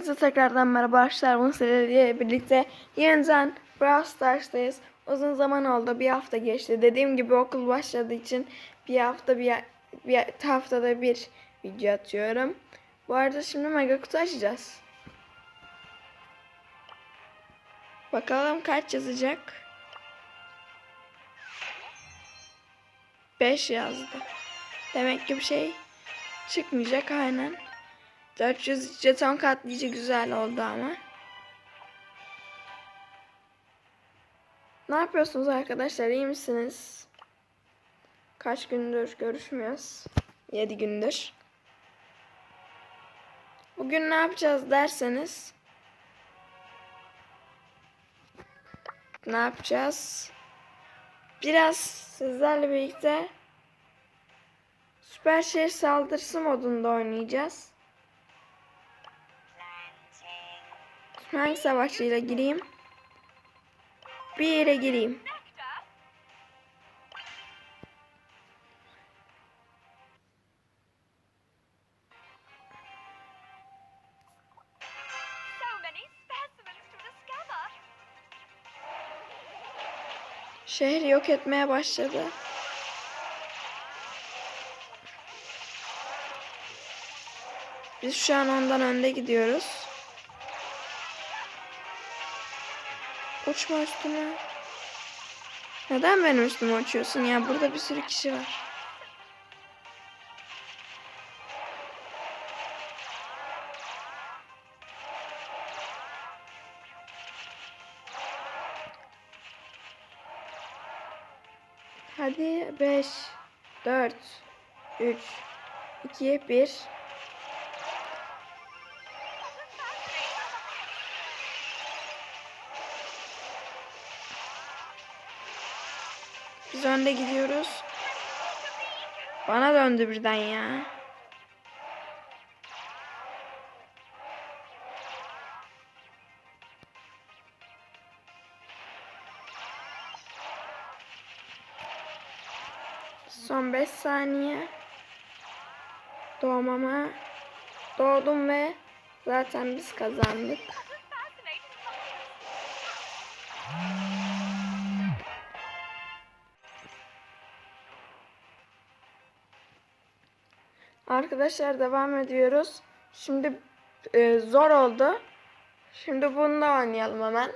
Hepinize tekrardan merhaba arkadaşlar. Bunu sizlerle birlikte yeniden Brawl Stars'tayız. Uzun zaman oldu. Bir hafta geçti. Dediğim gibi okul başladığı için bir hafta bir, bir haftada bir video atıyorum. Bu arada şimdi mega kutu açacağız. Bakalım kaç yazacak. 5 yazdı. Demek ki bir şey çıkmayacak aynen. 400 jeton katlayıcı güzel oldu ama. Ne yapıyorsunuz arkadaşlar? İyi misiniz? Kaç gündür görüşmüyoruz? 7 gündür. Bugün ne yapacağız derseniz ne yapacağız? Biraz sizlerle birlikte Süper şehir saldırısı modunda oynayacağız. Hangi savaşçıyla gireyim? Bir yere gireyim. Şehri yok etmeye başladı. Biz şu an ondan önde gidiyoruz. Uçma üstüme. Neden benim üstüme uçuyorsun ya? Burada bir sürü kişi var. Hadi 5 4 3 2 1 Biz önde gidiyoruz. Bana döndü birden ya. Son 5 saniye. Doğmama doğdum ve zaten biz kazandık. Arkadaşlar devam ediyoruz. Şimdi e, zor oldu. Şimdi bununla oynayalım hemen.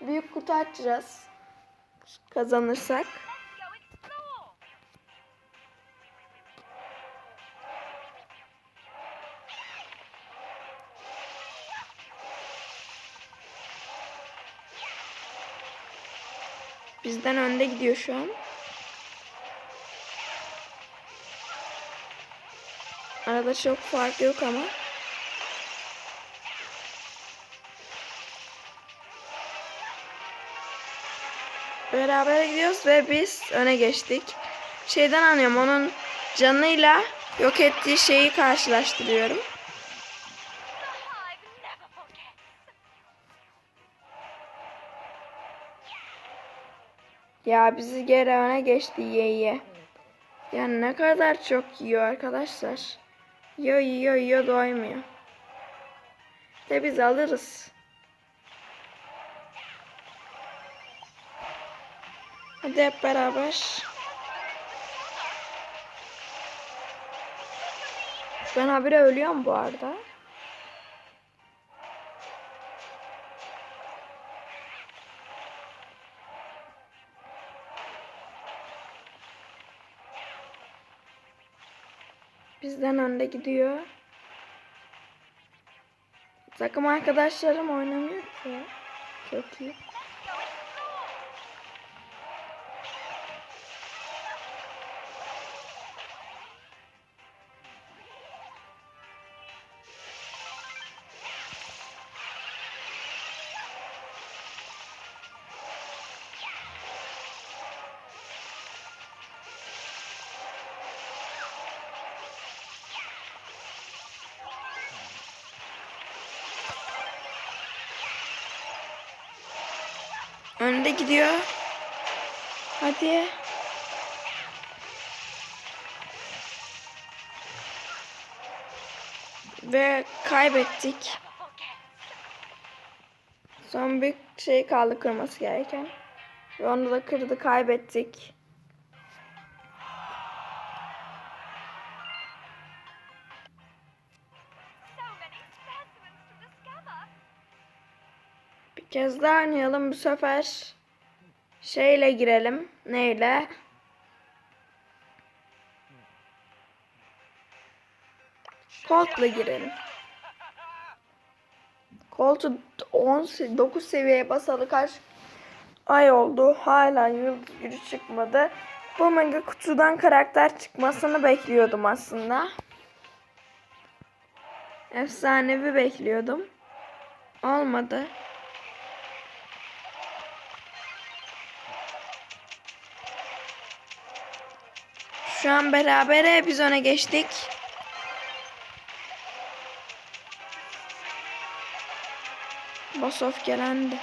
Büyük kutu açacağız. Kazanırsak. Bizden önde gidiyor şu an. Arada çok fark yok ama. Beraber gidiyoruz ve biz öne geçtik. Şeyden anlıyorum onun canıyla yok ettiği şeyi karşılaştırıyorum. Ya bizi geri öne geçti yiye yiye. Ya ne kadar çok yiyor arkadaşlar. Yiyor yiyor yiyor doymuyor. De biz alırız. Hadi hep beraber. Ben habire ölüyorum bu arada. Bizden önde gidiyor. Takım arkadaşlarım oynamıyor ki. Çok iyi. Önde gidiyor. Hadi. Ve kaybettik. Son bir şey kaldı kırması gereken. Ve onu da kırdı kaybettik. Kez daha oynayalım bu sefer. Şeyle girelim. Neyle? Colt'la girelim. Colt'u 10 9 seviyeye basalı kaç ay oldu. Hala yıldız gücü çıkmadı. Bu mega kutudan karakter çıkmasını bekliyordum aslında. Efsanevi bekliyordum. Olmadı. Şu an berabere biz öne geçtik. Bosof gelendi.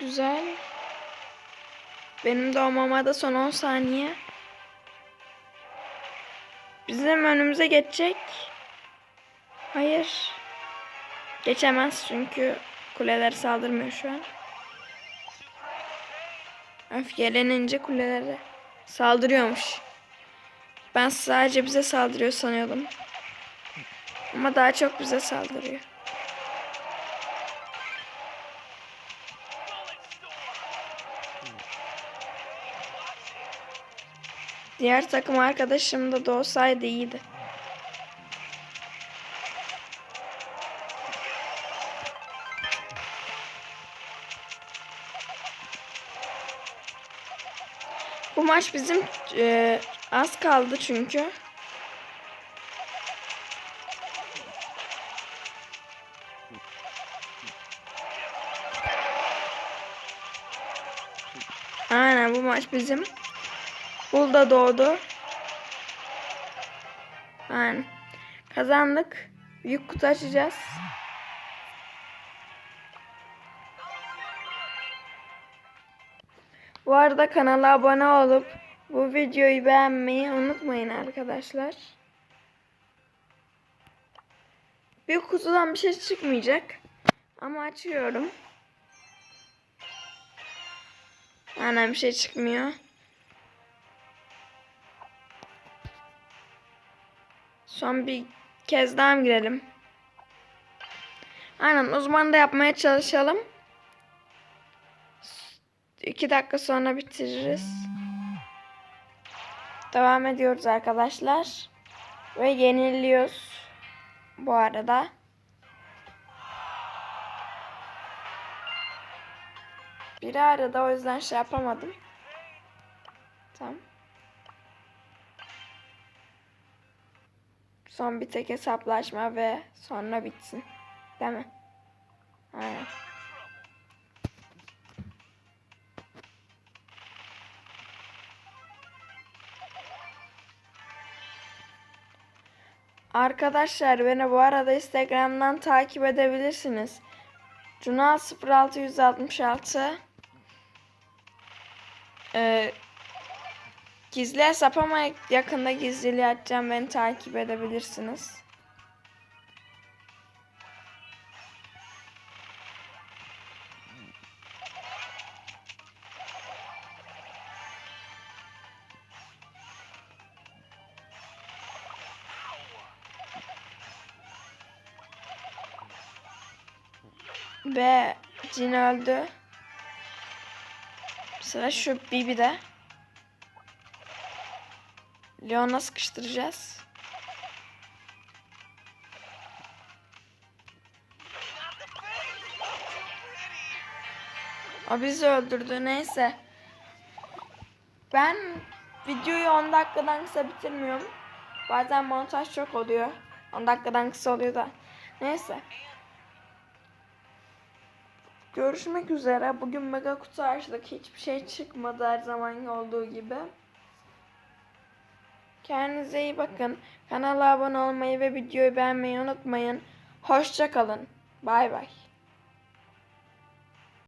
Güzel. Benim doğmama da son 10 saniye. Bizim önümüze geçecek. Hayır. Geçemez çünkü kuleler saldırmıyor şu an. Öfkelenince kulelere saldırıyormuş. Ben sadece bize saldırıyor sanıyordum. Ama daha çok bize saldırıyor. Diğer takım arkadaşım da doğsaydı iyiydi. Bu maç bizim e, az kaldı çünkü. Aynen bu maç bizim. Bulda doğdu. Aynen. Kazandık. Büyük kutu açacağız. Bu arada kanala abone olup bu videoyu beğenmeyi unutmayın arkadaşlar. Büyük kutudan bir şey çıkmayacak. Ama açıyorum. Aynen bir şey çıkmıyor. Son bir kez daha mı girelim? Aynen uzman da yapmaya çalışalım. İki dakika sonra bitiririz. Devam ediyoruz arkadaşlar. Ve yeniliyoruz. Bu arada. Biri arada o yüzden şey yapamadım. Tamam. Son bir tek hesaplaşma ve sonra bitsin. Değil mi? Aynen. Arkadaşlar beni bu arada Instagram'dan takip edebilirsiniz. Cuna 0666 ee, Gizli hesap ama yakında gizliliği açacağım. Beni takip edebilirsiniz. Ve Cin öldü. Sıra şu Bibi'de. Leon'a sıkıştıracağız. O bizi öldürdü. Neyse. Ben videoyu 10 dakikadan kısa bitirmiyorum. Bazen montaj çok oluyor. 10 dakikadan kısa oluyor da. Neyse. Görüşmek üzere. Bugün mega kutu açtık. Hiçbir şey çıkmadı her zaman olduğu gibi. Kendinize iyi bakın. Kanala abone olmayı ve videoyu beğenmeyi unutmayın. Hoşça kalın. Bay bay.